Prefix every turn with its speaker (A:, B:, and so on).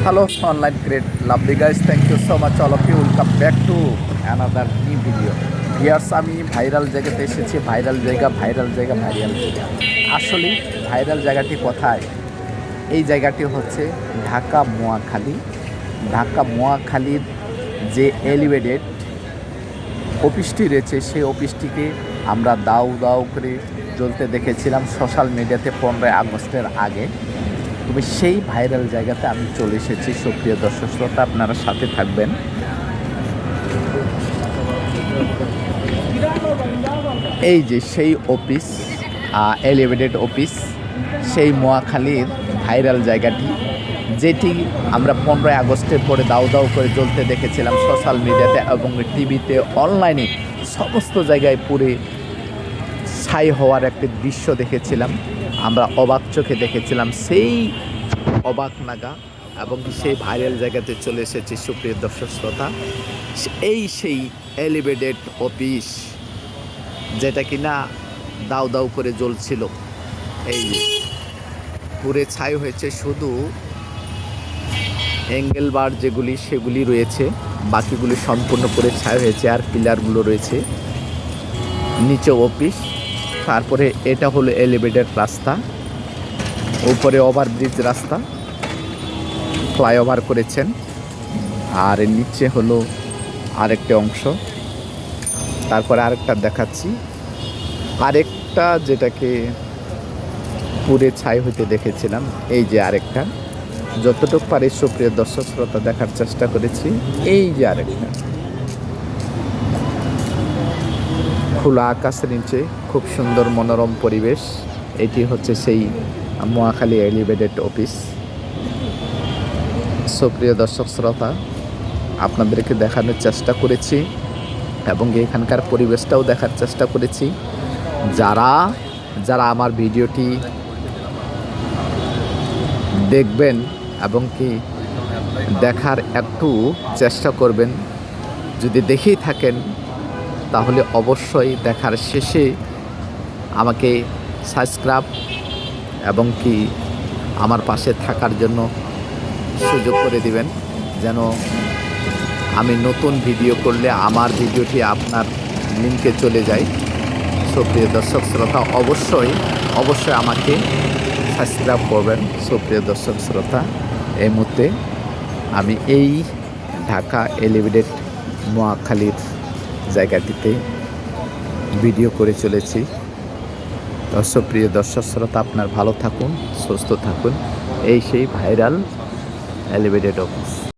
A: Hello, online great lovely guys. Thank you so much all of you. Welcome back to another new video. Viewers আমি viral জায়গাতে এসেছি viral জায়গা viral জায়গা viral জায়গা আসলে viral জায়গাটি কোথায় এই জায়গাটি হচ্ছে ঢাকা মোয়াখালী ঢাকা মোয়াখালীর যে এলিভেটেড অফিসটি রয়েছে সেই অফিসটিকে আমরা দাউ দাউ করে জ্বলতে দেখেছিলাম সোশ্যাল মিডিয়াতে পনেরোই আগস্টের আগে তবে সেই ভাইরাল জায়গাতে আমি চলে এসেছি। সুপ্রিয় দর্শক শ্রোতা, আপনারা সাথে থাকবেন। এই যে সেই অফিস এলিভেটেড অফিস সেই মোয়াখালীর ভাইরাল জায়গাটি, যেটি আমরা পনেরোই আগস্টের পরে দাউ দাউ করে জ্বলতে দেখেছিলাম সোশ্যাল মিডিয়াতে এবং টিভিতে অনলাইনে সমস্ত জায়গায় পুরে ছাই হওয়ার একটি দৃশ্য দেখেছিলাম। আমরা অবাক চোখে দেখেছিলাম সেই অবাক নাগা এবং সেই ভাইরাল জায়গাতে চলে এসেছে সুপ্রিয় দর্শক শ্রোতা। এই সেই এলিভেটেড অফিস যেটা কি না দাউ দাউ করে জ্বলছিল। এই পুরে ছাই হয়েছে শুধু অ্যাঙ্গেল বার যেগুলি, সেগুলি রয়েছে, বাকিগুলি সম্পূর্ণ করে ছাই হয়েছে আর পিলারগুলো রয়েছে। নিচে অফিস তারপরে এটা হলো এলিভেটেড রাস্তা, উপরে ওভারব্রিজ রাস্তা ফ্লাইওভার করেছেন, আর নিচে হলো আরেকটা অংশ। তারপরে আরেকটা দেখাচ্ছি। আরেকটা যেটাকে পুরে ছাই হইতে দেখেছিলাম, এই যে আরেকটা। যতটুকু পারি সুপ্রিয় দর্শক, শ্রোতা দেখার চেষ্টা করেছি, এই যে আরেকটা। খোলা আকাশের নিচে খুব সুন্দর মনোরম পরিবেশ। এটি হচ্ছে সেই মোয়াখালী এলিভেটেড অফিস। সুপ্রিয় দর্শক শ্রোতা, আপনাদেরকে দেখানোর চেষ্টা করেছি এবং এখানকার পরিবেশটাও দেখার চেষ্টা করেছি। যারা যারা আমার ভিডিওটি দেখবেন এবং কি দেখার একটু চেষ্টা করবেন, যদি দেখেই থাকেন তাহলে অবশ্যই দেখার শেষে আমাকে সাবস্ক্রাইব এবং কি আমার পাশে থাকার জন্য সুযোগ করে দিবেন, যেন আমি নতুন ভিডিও করলে আমার ভিডিওটি আপনার লিঙ্কে চলে যায়। সুপ্রিয় দর্শক শ্রোতা, অবশ্যই অবশ্যই আমাকে সাবস্ক্রাইব করবেন। সুপ্রিয় দর্শক শ্রোতা, এই মুহূর্তে আমি এই ঢাকা এলিভেটেড নোয়াখালীর জায়গাটিতে ভিডিও করে চলেছি। দর্শক, প্রিয় দর্শক, শ্রোতা, আপনার ভালো থাকুন, সুস্থ থাকুন। এই সেই ভাইরাল এলিভেটেড অফিস।